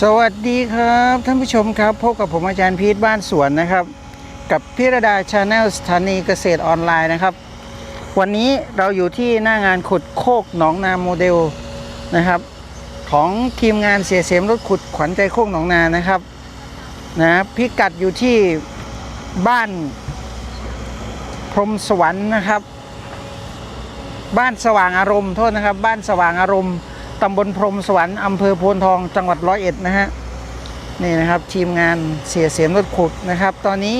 สวัสดีครับท่านผู้ชมครับพบกับผมอาจารย์พีทบ้านสวนนะครับ กับพิรดาชาแนลสถานีเกษตรออนไลน์นะครับ วันนี้เราอยู่ที่หน้างานขุดโคกหนองนาโมเดลนะครับ ของทีมงานเสียเสียมรถขุดขวัญใจโคกหนองนานะครับนะพิกัดอยู่ที่บ้านพรมสวรรค์นะครับ บ้านสว่างอารมณ์โทษนะครับ บ้านสว่างอารมณ์ ตำบลพรมสวรรค์อำเภอโพนทองจังหวัดร้อยเอ็ดนะฮะนี่นะครับทีมงานเสียเสียมรถขุดนะครับ ตอนนี้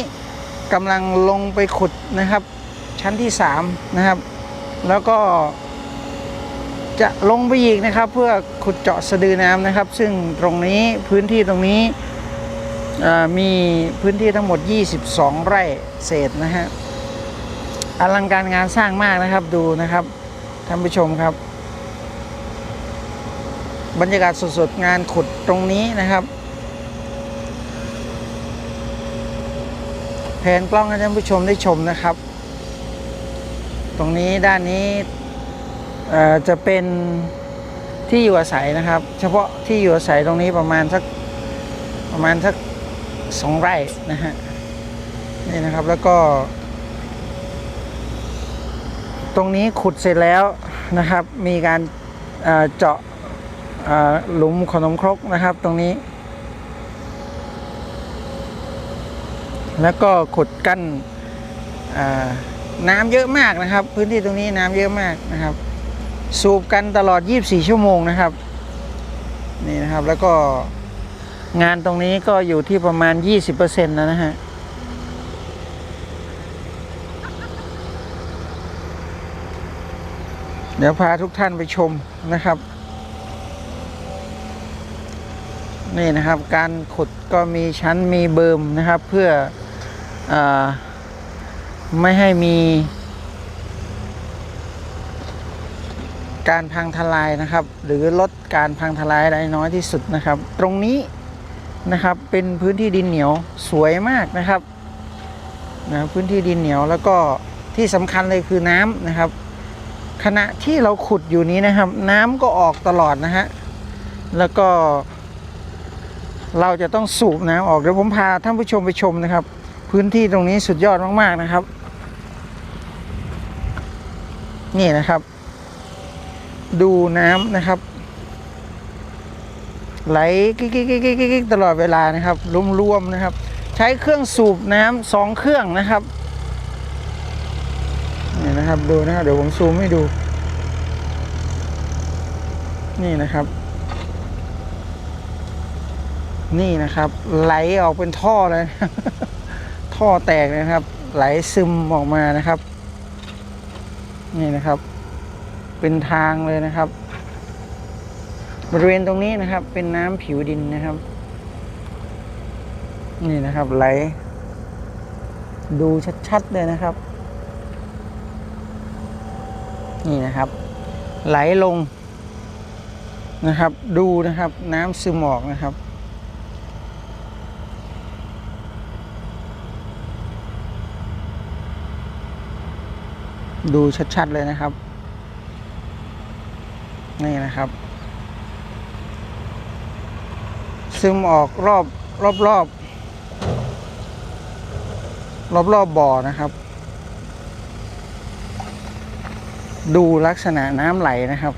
กำลังลงไปขุดนะครับ ชั้นที่3นะครับ แล้วก็ จะลงไปอีกนะครับ เพื่อขุดเจาะสะดือน้ำนะครับ ซึ่งตรงนี้พื้นที่ตรงนี้มีพื้นที่ทั้งหมด 22 ไร่เศษนะฮะอลังการงานสร้างมากนะครับดูนะครับท่านผู้ชมครับ บรรยากาศสดๆงานขุดตรงนี้นะครับ แผนกล้องให้ท่านผู้ชมได้ชมนะครับ ตรงนี้ด้านนี้จะเป็นที่อยู่อาศัยนะครับ เฉพาะที่อยู่อาศัยตรงนี้ประมาณสักประมาณสักสองไร่นะฮะนี่นะครับแล้วก็ ตรงนี้ขุดเสร็จแล้วนะครับ มีการเจาะ หลุมขนมครกนะครับตรงนี้ แล้วก็ขุดกั้นน้ำเยอะมากนะครับ พื้นที่ตรงนี้น้ำเยอะมากนะครับ สูบกันตลอด 24 ชั่วโมงนะครับนี่นะครับแล้วก็งานตรงนี้ก็อยู่ที่ประมาณ 20%แล้วนะฮะเดี๋ยวพาทุกท่านไปชมนะครับ นี่นะครับการขุดก็มีชั้นมีเบิมนะครับ เพื่ออไม่ให้มีการพังทลายนะครับ หรือลดการพังทลายได้น้อยที่สุดนะครับ ตรงนี้นะครับเป็นพื้นที่ดินเหนียวสวยมากนะครับนะพื้นที่ดินเหนียวแล้วก็ที่สำคัญเลยคือน้ำนะครับ ขณะที่เราขุดอยู่นี้นะครับ น้ำก็ออกตลอดนะฮะแล้วก็ เราจะต้องสูบน้ำออกเดี๋ยวผมพาท่านผู้ชมไปชมนะครับ พื้นที่ตรงนี้สุดยอดมากๆนะครับ นี่นะครับ ดูน้ำนะครับ ไหลกิ๊กกิ๊กกิ๊กกิ๊กกิ๊กตลอดเวลานะครับรวมๆนะครับ ใช้เครื่องสูบน้ำสองเครื่องนะครับนี่นะครับดูนะครับเดี๋ยวผมซูมให้ดู นี่นะครับ นี่นะครับ ไหลออกเป็นท่อเลยท่อแตกนะครับ ไหลซึมออกมานะครับ นี่นะครับ เป็นทางเลยนะครับ บริเวณตรงนี้นะครับ เป็นน้ำผิวดินนะครับ นี่นะครับ ไหล ดูชัดๆเลยนะครับ นี่นะครับ ไหลลงนะครับ ดูนะครับ น้ำซึมออกนะครับ ดูชัดๆเลยนะครับ นี่นะครับ ซึมออกรอบรอบรอบรอบรอบบ่อนะครับ ดูลักษณะน้ำไหลนะครับ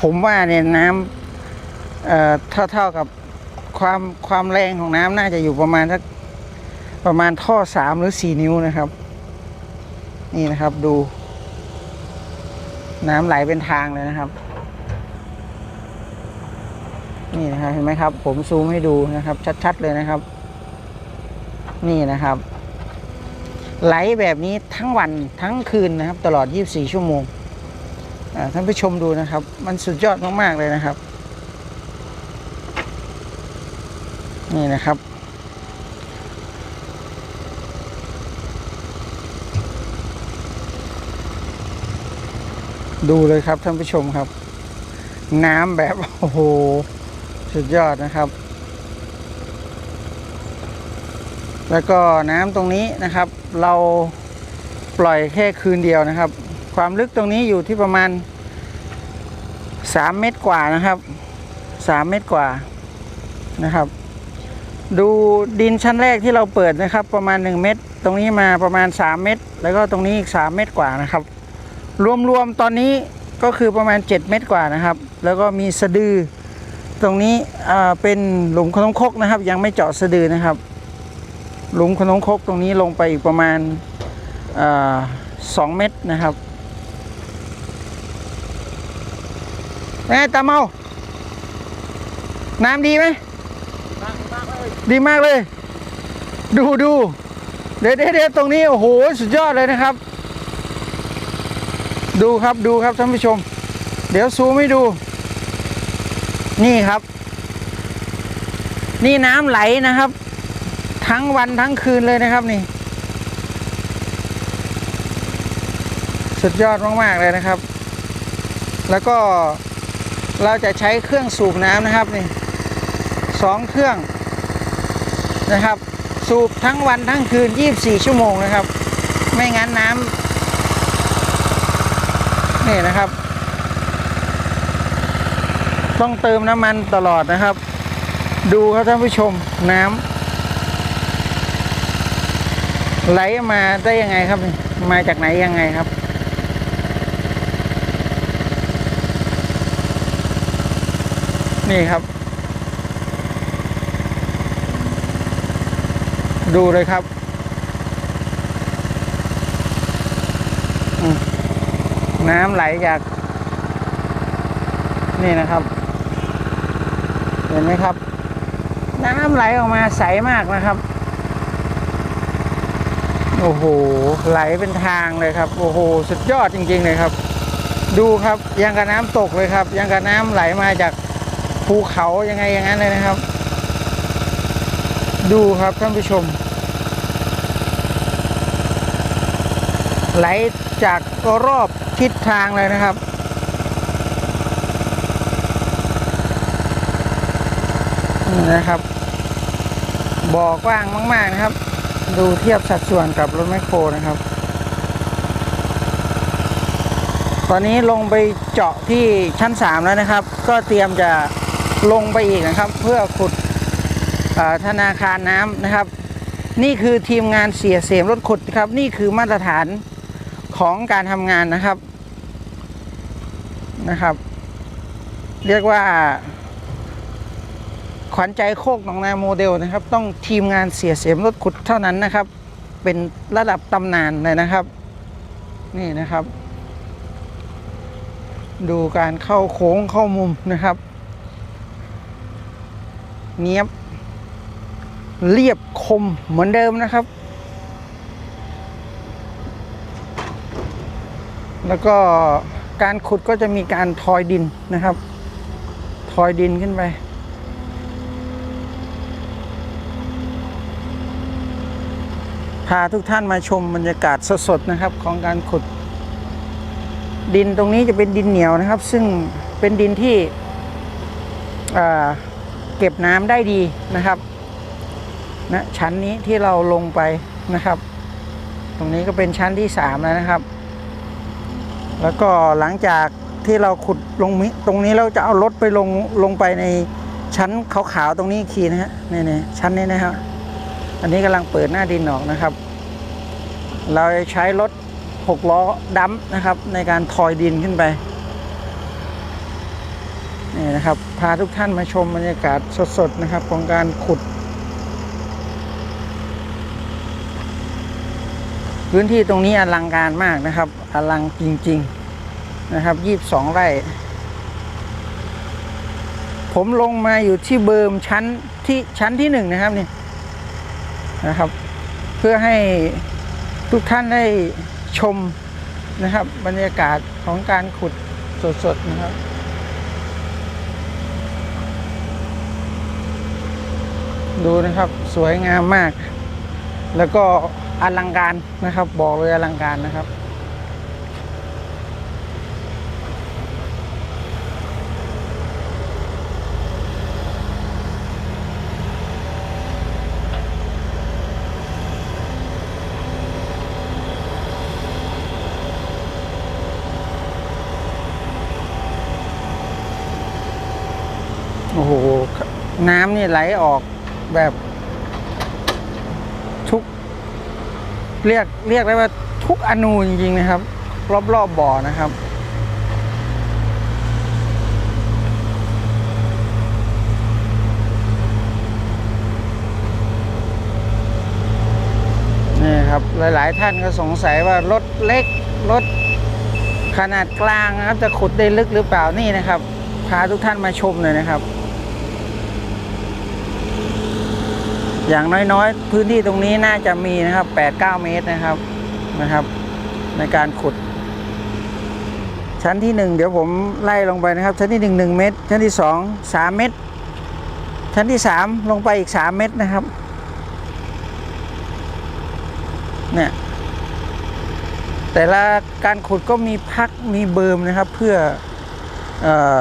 ผมว่าเนี่ยน้ำเอ่อเท่าเท่ากับความความแรงของน้ำน่าจะอยู่ประมาณสักประมาณท่อสามหรือสี่นิ้วนะครับ นี่นะครับดู น้ำไหลเป็นทางเลยนะครับ นี่นะครับเห็นไหมครับ ผมซูมให้ดูนะครับ ชัด ๆ เลยนะครับ นี่นะครับ ไหลแบบนี้ทั้งวันทั้งคืนนะครับ ตลอด 24 ชั่วโมงท่านผู้ชมดูนะครับ มันสุดยอดมาก ๆ เลยนะครับ นี่นะครับ ดูเลยครับท่านผู้ชมครับ น้ำแบบโอ้โหสุดยอดนะครับ แล้วก็น้ำตรงนี้นะครับ เราปล่อยแค่คืนเดียวนะครับ ความลึกตรงนี้อยู่ที่ประมาณ 3 เมตรกว่านะครับ 3 เมตรกว่านะครับ ดูดินชั้นแรกที่เราเปิดนะครับ ประมาณ 1 เมตร ตรงนี้มาประมาณ 3 เมตร แล้วก็ตรงนี้อีก 3 เมตรกว่านะครับ รวมๆตอนนี้ก็คือประมาณ 7 เมตรกว่านะครับ แล้วก็มีสะดือ ตรงนี้เป็นหลุมขนมคกนะครับ ยังไม่เจาะสะดือนะครับ หลุมขนมคกตรงนี้ลงไปอีกประมาณสองเมตรนะครับเป็นไงตาเมา น้ำดีไหมดีมากเลย ดูดูเดี๋ยวเดี๋ยวเดี๋ยวตรงนี้ โอ้โห สุดยอดเลยนะครับ ดูครับดูครับท่านผู้ชม เดี๋ยวซูมให้ดู นี่ครับ นี่น้ำไหลนะครับ ทั้งวันทั้งคืนเลยนะครับนี่ สุดยอดมากๆเลยนะครับ แล้วก็เราจะใช้เครื่องสูบน้ำนะครับนี่สองเครื่องนะครับ สูบทั้งวันทั้งคืน 24 ชั่วโมงนะครับ ไม่งั้นน้ำ นี่นะครับ ต้องเติมน้ำมันตลอดนะครับ ดูครับท่านผู้ชมน้ำไหลมาได้ยังไงครับ มาจากไหนยังไงครับนี่ครับ ดูเลยครับ อืม น้ำไหลจากนี่นะครับ เห็นไหมครับ น้ำไหลออกมาใสมากนะครับโอ้โหไหลเป็นทางเลยครับ โอ้โห สุดยอดจริง ๆ เลยครับ ดูครับยังกับน้ำตกเลยครับ ยังกับน้ำไหลมาจากภูเขายังไงอย่างนั้นเลยนะครับ ดูครับท่านผู้ชม ไหลจากรอบ ทิศทางเลยนะครับ นี่นะครับ บ่อกว้างมาก ๆนะครับ ดูเทียบสัดส่วนกับรถแมคโครนะครับ ตอนนี้ลงไปเจาะที่ชั้น 3 แล้วนะครับ ก็เตรียมจะลงไปอีกนะครับ เพื่อขุดธนาคารน้ำนะครับ นี่คือทีมงานเสียเสียมรถขุดครับ นี่คือมาตรฐาน ของการทำงานนะครับนะครับ เรียกว่า ขวัญใจโคกหนองนาโมเดลนะครับ ต้องทีมงานเสียเสียมรถขุดเท่านั้นนะครับ เป็นระดับตำนานเลยนะครับ นี่นะครับ ดูการเข้าโค้งเข้ามุมนะครับ เนียบเรียบคมเหมือนเดิมนะครับ แล้วก็การขุดก็จะมีการทอยดินนะครับ ทอยดินขึ้นไป พาทุกท่านมาชมบรรยากาศสดๆนะครับ ของการขุด ดินตรงนี้จะเป็นดินเหนียวนะครับ ซึ่งเป็นดินที่เก็บน้ำได้ดีนะครับนะชั้นนี้ที่เราลงไปนะครับ ตรงนี้ก็เป็นชั้นที่สามแล้วนะครับ แล้วก็หลังจากที่เราขุดลงมิตรงนี้เราจะเอารถไปลงลงไปในชั้นขาวๆตรงนี้อีนะฮะนี่ๆชั้นนี้นะครับ อันนี้กำลังเปิดหน้าดินออกนะครับ เราจะใช้รถหกล้อดัมนะครับ ในการทอยดินขึ้นไปนี่นะครับพาทุกท่านมาชมบรรยากาศสดๆนะครับของการขุด พื้นที่ตรงนี้อลังการมากนะครับ อลังจริง ๆนะครับยี่บสองไร่ ผมลงมาอยู่ที่เบิร์มชั้นที่ชั้นที่หนึ่งนะครับนี่นะครับ เพื่อให้ทุกท่านได้ชมนะครับ บรรยากาศของการขุดสดๆนะครับดูนะครับสวยงามมาก แล้วก็ อลังการนะครับ บอกเลยอลังการนะครับโอ้โห น้ำนี่ไหลออกแบบทุก เรียกเรียกได้ว่าทุกอนูจริงๆนะครับ รอบๆบบ่อนะครับ นี่ครับ หลายๆท่านก็สงสัยว่ารถเล็ก รถขนาดกลางนะครับ จะขุดได้ลึกหรือเปล่านี่นะครับ พาทุกท่านมาชมเลยนะครับ อย่างน้อยๆ พื้นที่ตรงนี้น่าจะมีนะครับ8-9เมตรนะครับนะครับ ในการขุด ชั้นที่หนึ่งเดี๋ยวผมไล่ลงไปนะครับ ชั้นที่หนึ่งหนึ่งเมตร ชั้นที่สองสามเมตร ชั้นที่สามลงไปอีกสามเมตรนะครับเนี่ยแต่ละการขุดก็มีพักมีเบิร์มนะครับเพื่อออ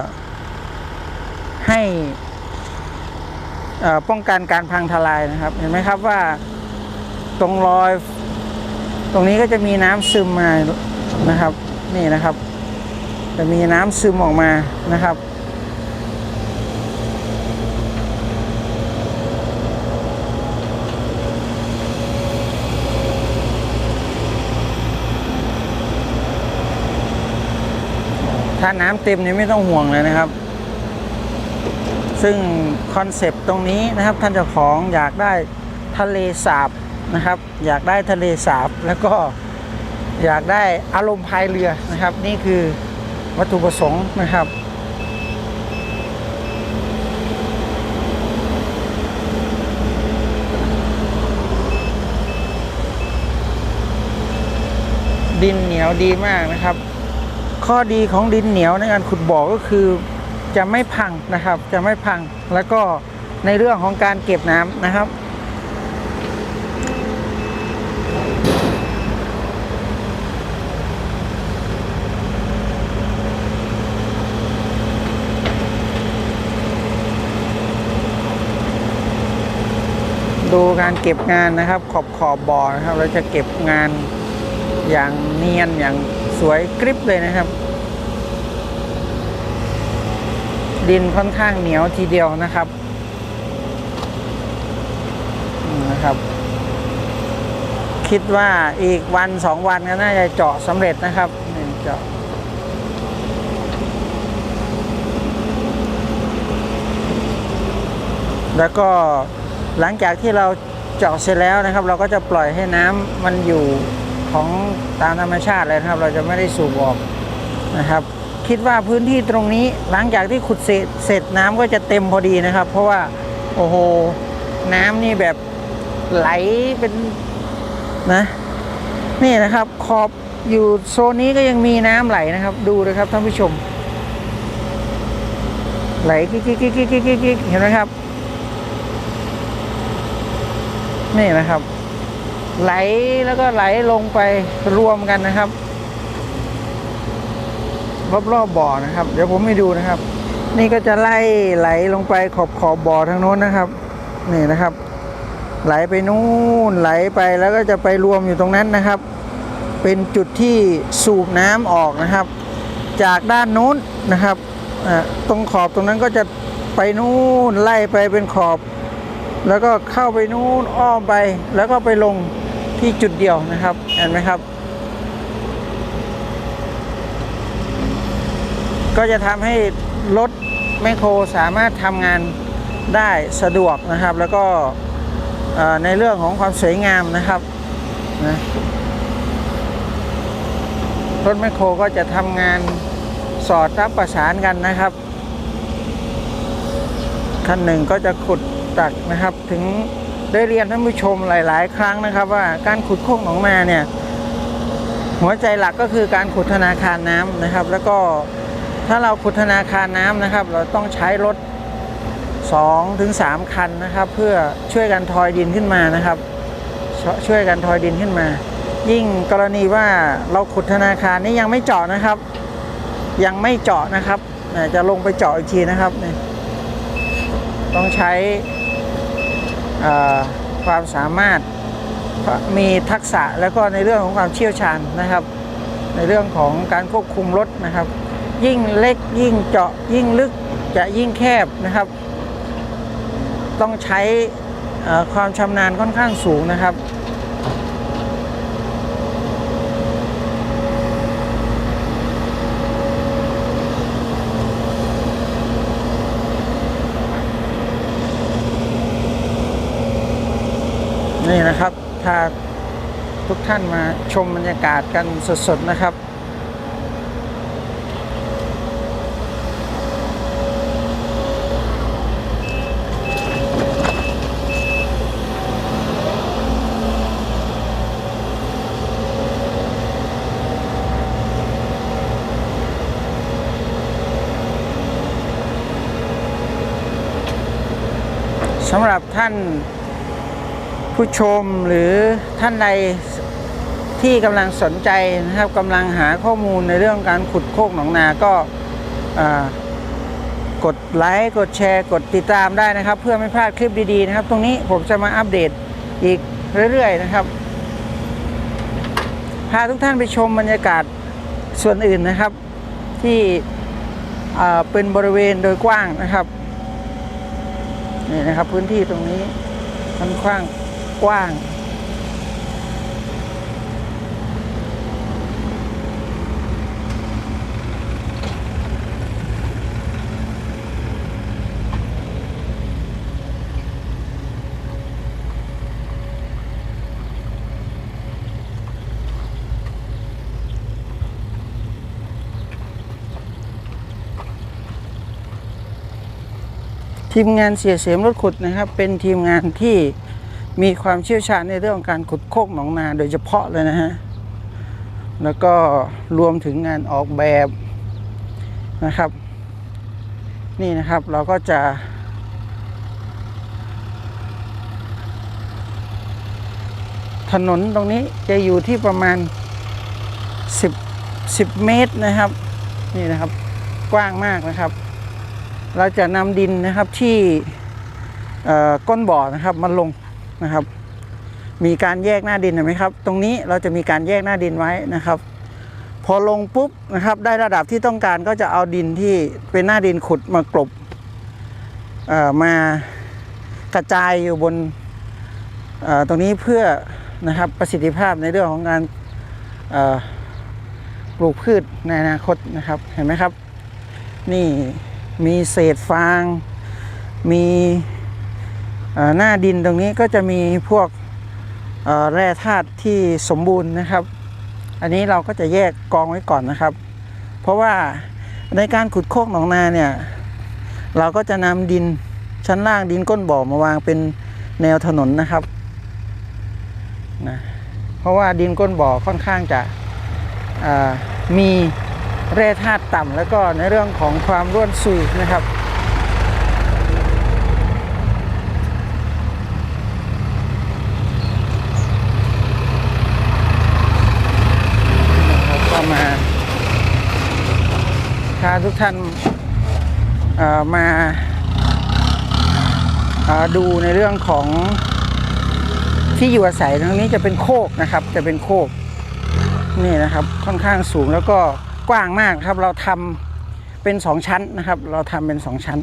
ให้ ป้องกันการพังทลายนะครับ เห็นไหมครับว่าตรงรอย ตรงนี้ก็จะมีน้ำซึมมานะครับ นี่นะครับ จะมีน้ำซึมออกมานะครับ ถ้าน้ำเต็มนี่ไม่ต้องห่วงเลยนะครับ ซึ่งคอนเซปต์ตรงนี้นะครับท่านเจ้าของอยากได้ทะเลสาบนะครับ อยากได้ทะเลสาบแล้วก็อยากได้อารมณ์พายเรือนะครับ นี่คือวัตถุประสงค์นะครับดินเหนียวดีมากนะครับ ข้อดีของดินเหนียวในการขุดบ่อก็คือ จะไม่พังนะครับ จะไม่พังแล้วก็ในเรื่องของการเก็บน้ำนะครับดูการเก็บงานนะครับ ขอบขอบบ่อนะครับ เราจะเก็บงานอย่างเนียนอย่างสวยกริบเลยนะครับ ดินค่อนข้างเหนียวทีเดียวนะครับนะครับ คิดว่าอีกวันสองวันก็น่าจะเจาะสำเร็จนะครับนี่เจาะแล้วก็หลังจากที่เราเจาะเสร็จแล้วนะครับ เราก็จะปล่อยให้น้ำมันอยู่ของตามธรรมชาติเลยนะครับ เราจะไม่ได้สูบออกนะครับ คิดว่าพื้นที่ตรงนี้หลังจากที่ขุดเสร็จเสร็จน้ำก็จะเต็มพอดีนะครับ เพราะว่าโอ้โหน้ำนี่แบบไหลเป็นนะ นี่นะครับขอบอยู่โซนนี้ก็ยังมีน้ำไหลนะครับ ดูเลยครับท่านผู้ชม ไหลกิ๊กกิ๊กกิ๊กกิ๊กกิ๊กกิ๊กเห็นไหมครับ นี่นะครับ ไหลแล้วก็ไหลลงไปรวมกันนะครับ รอบๆบบ่อนะครับ เดี๋ยวผมให้ดูนะครับ นี่ก็จะไล่ไหลลงไปขอบขอบบ่อทางโน้นนะครับ นี่นะครับ ไหลไปนู่นไหลไปแล้วก็จะไปรวมอยู่ตรงนั้นนะครับ เป็นจุดที่สูบน้ำออกนะครับ จากด้านโน้นนะครับตรงขอบตรงนั้นก็จะไปนู่นไล่ไปเป็นขอบ แล้วก็เข้าไปนู่นอ้อมไป แล้วก็ไปลงที่จุดเดียวนะครับเห็นไหมครับ ก็จะทำให้รถแมคโครสามารถทำงานได้สะดวกนะครับ แล้วก็ในเรื่องของความสวยงามนะครับนะรถแมคโครก็จะทำงานสอดรับประสานกันนะครับคันหนึ่งก็จะขุดตักนะครับ ถึงได้เรียนท่านผู้ชมหลาย ๆ ครั้งนะครับ ว่าการขุดโคกหนองนาเนี่ย หัวใจหลักก็คือการขุดธนาคารน้ำนะครับ แล้วก็ ถ้าเราขุดธนาคารน้ำนะครับ เราต้องใช้รถ2ถึง3คันนะครับ เพื่อช่วยกันทอยดินขึ้นมานะครับชช่วยกันทอยดินขึ้นมา ยิ่งกรณีว่าเราขุดธนาคารนี้ยังไม่เจาะนะครับ ยังไม่เจาะนะครับจะลงไปเจาะอีกทีนะครับต้องใช้ความสามารถมีทักษะแล้วก็ในเรื่องของความเชี่ยวชาญนะครับ ในเรื่องของการควบคุมรถนะครับ ยิ่งเล็กยิ่งเจาะยิ่งลึกจะยิ่งแคบนะครับ ต้องใช้ความชำนาญค่อนข้างสูงนะครับนี่นะครับถ้าทุกท่านมาชมบรรยากาศกันสดๆนะครับำหรับท่านผู้ชมหรือท่านใดที่กำลังสนใจนะครับกำลังหาข้อมูลในเรื่องการขุดโคกหนองนาก็กดไลค์กดแชร์ กดติดตามได้นะครับ เพื่อไม่พลาดคลิปดีๆนะครับ ตรงนี้ผมจะมาอัปเดตอีกเรื่อยๆนะครับพาทุกท่านไปชมบรรยากาศส่วนอื่นนะครับ ที่เป็นบริเวณโดยกว้างนะครับ นี่นะครับ พื้นที่ตรงนี้ค่อนข้างกว้าง ทีมงานเสียเสียมรถขุดนะครับ เป็นทีมงานที่มีความเชี่ยวชาญในเรื่องของการขุดโคกหนองนาโดยเฉพาะเลยนะฮะ แล้วก็รวมถึงงานออกแบบนะครับ นี่นะครับเราก็จะ ถนนตรงนี้จะอยู่ที่ประมาณ 10 10 เมตรนะครับ นี่นะครับ กว้างมากนะครับ เราจะนำดินนะครับที่ก้นบ่อนะครับมาลงนะครับ มีการแยกหน้าดินเห็นไหมครับ ตรงนี้เราจะมีการแยกหน้าดินไว้นะครับ พอลงปุ๊บนะครับได้ระดับที่ต้องการก็จะเอาดินที่เป็นหน้าดินขุดมากลบเอ่อมากระจายอยู่บนตรงนี้เพื่อนะครับประสิทธิภาพในเรื่องของการปลูกพืชในอนาคตนะครับเห็นไหมครับ นี่ มีเศษฟาง มีหน้าดินตรงนี้ก็จะมีพวกแร่ธาตุที่สมบูรณ์นะครับ อันนี้เราก็จะแยกกองไว้ก่อนนะครับ เพราะว่าในการขุดโคกหนองนาเนี่ย เราก็จะนำดินชั้นล่างดินก้นบ่อมาวางเป็นแนวถนนนะครับนะเพราะว่าดินก้นบ่อค่อนข้างจะมี แร่ธาตุต่ำแล้วก็ในเรื่องของความร่วนซุยนะครับนะครับก็มาพาทุกท่านเอ่อมาดูในเรื่องของที่อยู่อาศัยตรงนี้จะเป็นโคกนะครับ จะเป็นโคกนี่นะครับค่อนข้างสูงแล้วก็ กว้างมากครับ เราทำเป็นสองชั้นนะครับ เราทำเป็นสองชั้น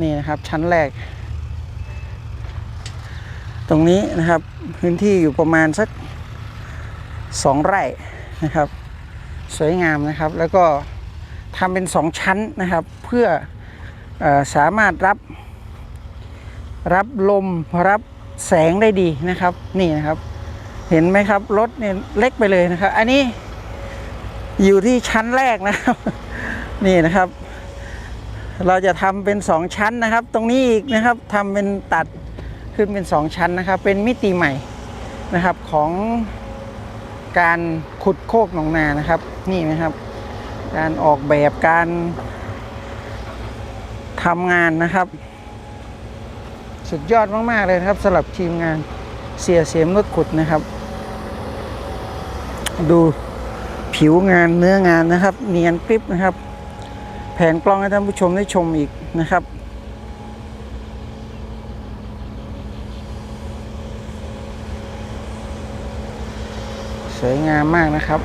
นี่นะครับ ชั้นแรก ตรงนี้นะครับพื้นที่อยู่ประมาณสักสองไร่นะครับ สวยงามนะครับ แล้วก็ทำเป็นสองชั้นนะครับ เพื่อเออสามารถรับ รับลมรับแสงได้ดีนะครับ นี่นะครับ เห็นไหมครับรถเนี่ยเล็กไปเลยนะครับ อันนี้ อยู่ที่ชั้นแรกนะครับ นี่นะครับ เราจะทำเป็นสองชั้นนะครับ ตรงนี้อีกนะครับทำเป็นตัดขึ้นเป็นสองชั้นนะครับ เป็นมิติใหม่นะครับของการขุดโคกหนองนานะครับ นี่นะครับ การออกแบบการทำงานนะครับ สุดยอดมาก ๆ เลยครับสำหรับทีมงานเสียเสียมรถขุดนะครับ ดู ผิวงานเนื้องานนะครับ เนียนกริบนะครับ แผนกล้องให้ท่านผู้ชมได้ชมอีกนะครับสวยงามมากนะครับ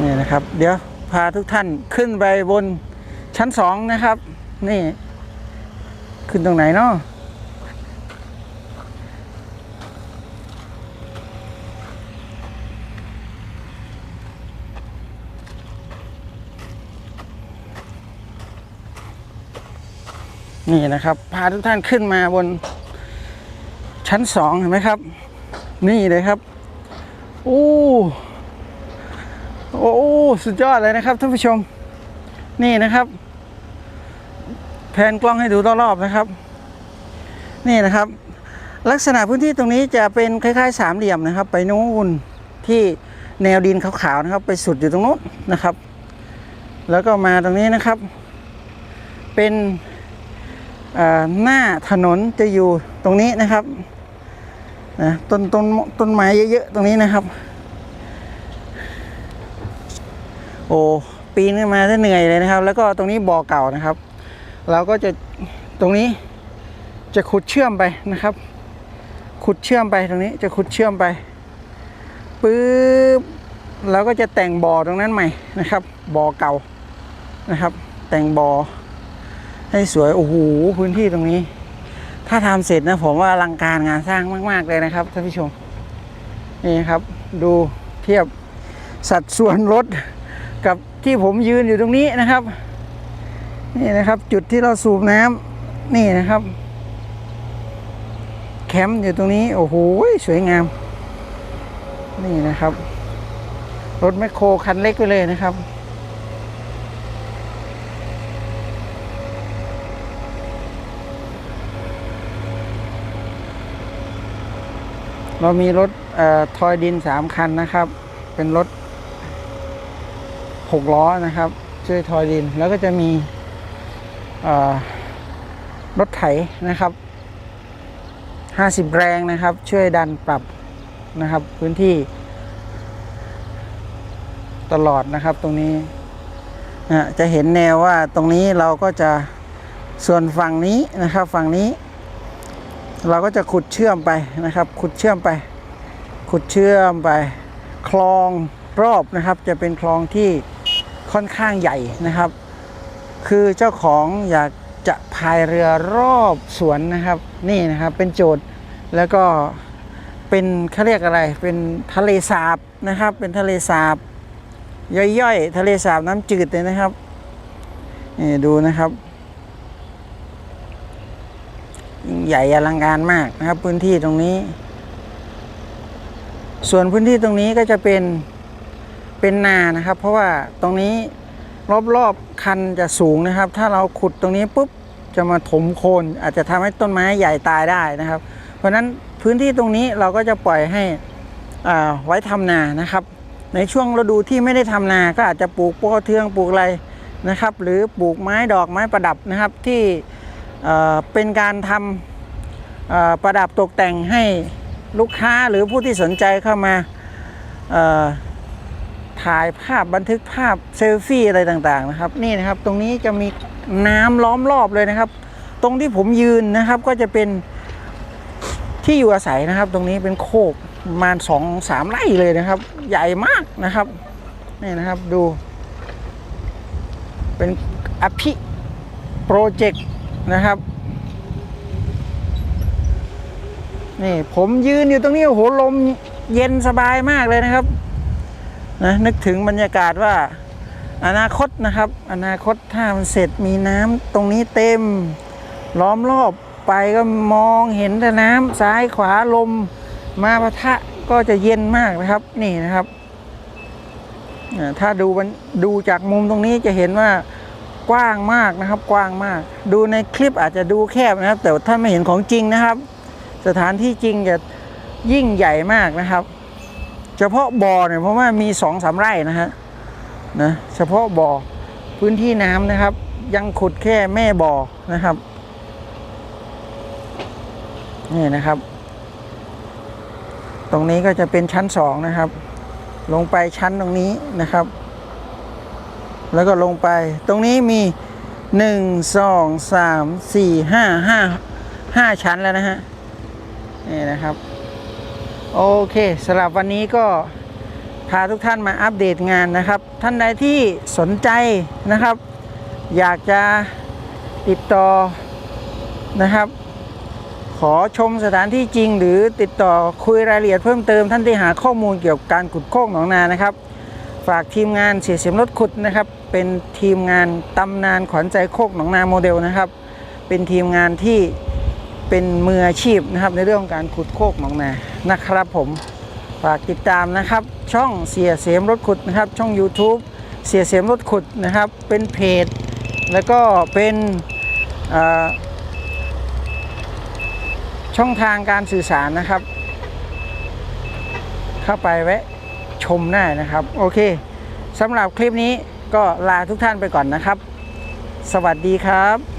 นี่นะครับ เดี๋ยวพาทุกท่านขึ้นไปบนชั้นสองนะครับ นี่ ขึ้นตรงไหนเนาะ นี่นะครับ พาทุกท่านขึ้นมาบน ชั้นสองเห็นไหมครับ นี่เลยครับโอ้โอ้สุดยอดเลยนะครับท่านผู้ชม นี่นะครับ แผนกล้องให้ดูรอบๆนะครับ นี่นะครับ ลักษณะพื้นที่ตรงนี้จะเป็นคล้ายๆ สามเหลี่ยมนะครับ ไปนู้นที่แนวดินขาวๆนะครับ ไปสุดอยู่ตรงนู้นนะครับ แล้วก็มาตรงนี้นะครับ เป็น หน้าถนนจะอยู่ตรงนี้นะครับนะต้นต้นต้นไม้เยอะๆตรงนี้นะครับ โอ้ปีนขึ้นมาจะเหนื่อยเลยนะครับ แล้วก็ตรงนี้บ่อเก่านะครับ เราก็จะตรงนี้จะขุดเชื่อมไปนะครับ ขุดเชื่อมไปตรงนี้จะขุดเชื่อมไปปึ๊บเราก็จะแต่งบ่อตรงนั้นใหม่นะครับ บ่อเก่านะครับ แต่งบ่อ ให้สวย โอ้โห พื้นที่ตรงนี้ ถ้าทำเสร็จนะผมว่าอลังการงานสร้างมาก ๆ เลยนะครับท่านผู้ชม นี่ครับ ดูเทียบสัดส่วนรถกับที่ผมยืนอยู่ตรงนี้นะครับ นี่นะครับจุดที่เราสูบน้ำนี่นะครับ แคมป์อยู่ตรงนี้ โอ้โห สวยงาม นี่นะครับ รถแมคโครคันเล็กไปเลยนะครับ เรามีรถเอ่อทอยดินสามคันนะครับ เป็นรถหกล้อนะครับ ช่วยทอยดินแล้วก็จะมีรถไถนะครับห้าสิบแรงนะครับ ช่วยดันปรับนะครับพื้นที่ตลอดนะครับตรงนี้จะเห็นแนวว่าตรงนี้เราก็จะส่วนฝั่งนี้นะครับ ฝั่งนี้ เราก็จะขุดเชื่อมไปนะครับ ขุดเชื่อมไป ขุดเชื่อมไป คลองรอบนะครับ จะเป็นคลองที่ค่อนข้างใหญ่นะครับ คือเจ้าของอยากจะพายเรือรอบสวนนะครับ นี่นะครับเป็นโจทย์แล้วก็เป็นเขาเรียกอะไร เป็นทะเลสาบนะครับ เป็นทะเลสาบย่อยๆ ทะเลสาบน้ำจืดเลยนะครับนี่ดูนะครับ ยิ่ง ใหญ่อลังการมากนะครับ พื้นที่ตรงนี้ ส่วนพื้นที่ตรงนี้ก็จะเป็นเป็นนานะครับ เพราะว่าตรงนี้รอบๆคันจะสูงนะครับ ถ้าเราขุดตรงนี้ปุ๊บจะมาถมโคนอาจจะทำให้ต้นไม้ใหญ่ตายได้นะครับ เพราะฉะนั้นพื้นที่ตรงนี้เราก็จะปล่อยให้อ่าไว้ทำนานะครับ ในช่วงฤดูที่ไม่ได้ทำนาก็อาจจะปลูกปอเทืองปลูกอะไรนะครับ หรือปลูกไม้ดอกไม้ประดับนะครับที่ เป็นการทำประดับตกแต่งให้ลูกค้าหรือผู้ที่สนใจเข้ามาถ่ายภาพบันทึกภาพเซลฟี่อะไรต่างๆนะครับ นี่นะครับตรงนี้จะมีน้ำล้อมรอบเลยนะครับ ตรงที่ผมยืนนะครับก็จะเป็นที่อยู่อาศัยนะครับ ตรงนี้เป็นโคกประมาณสองสามไร่เลยนะครับ ใหญ่มากนะครับนี่นะครับดู เป็นอภิโปรเจกต์ นะครับ นี่ผมยืนอยู่ตรงนี้โอ้โหลมเย็นสบายมากเลยนะครับนะนึกถึงบรรยากาศว่า อนาคตนะครับ อนาคตถ้ามันเสร็จมีน้ำตรงนี้เต็มล้อมรอบไปก็มองเห็นแต่น้ำซ้ายขวาลมมาปะทะก็จะเย็นมากนะครับนี่นะครับอ่าถ้าดูมันดูจากมุมตรงนี้จะเห็นว่า กว้างมากนะครับ กว้างมาก ดูในคลิปอาจจะดูแคบนะครับ แต่ถ้าไม่เห็นของจริงนะครับ สถานที่จริงจะยิ่งใหญ่มากนะครับ เฉพาะบ่อเนี่ยเพราะว่ามีสองสามไร่นะฮะนะเฉพาะบ่อพื้นที่น้ำนะครับ ยังขุดแค่แม่บ่อนะครับนี่นะครับ ตรงนี้ก็จะเป็นชั้นสองนะครับ ลงไปชั้นตรงนี้นะครับ แล้วก็ลงไป ตรงนี้มีหนึ่งสองสามสี่ห้าห้าห้าชั้นแล้วนะฮะ นี่นะครับ โอเคสำหรับวันนี้ก็พาทุกท่านมาอัปเดตงานนะครับ ท่านใดที่สนใจนะครับ อยากจะติดต่อนะครับ ขอชมสถานที่จริง หรือติดต่อคุยรายละเอียดเพิ่มเติมท่านที่หาข้อมูลเกี่ยวกับการขุดโคกหนองนานะครับ ฝากทีมงานเสียเสียมรถขุดนะครับ เป็นทีมงานตำนานขวัญใจโคกหนองนาโมเดลนะครับ เป็นทีมงานที่เป็นมืออาชีพนะครับในเรื่องของการขุดโคกหนองนานะครับ ผมฝากติดตามนะครับ ช่องเสียเสียมรถขุดนะครับ ช่อง YouTube เสียเสียมรถขุดนะครับ เป็นเพจ แล้วก็เป็นช่องทางการสื่อสารนะครับ เข้าไปแวะชมได้นะครับ โอเคสำหรับคลิปนี้ ก็ลาทุกท่านไปก่อนนะครับ สวัสดีครับ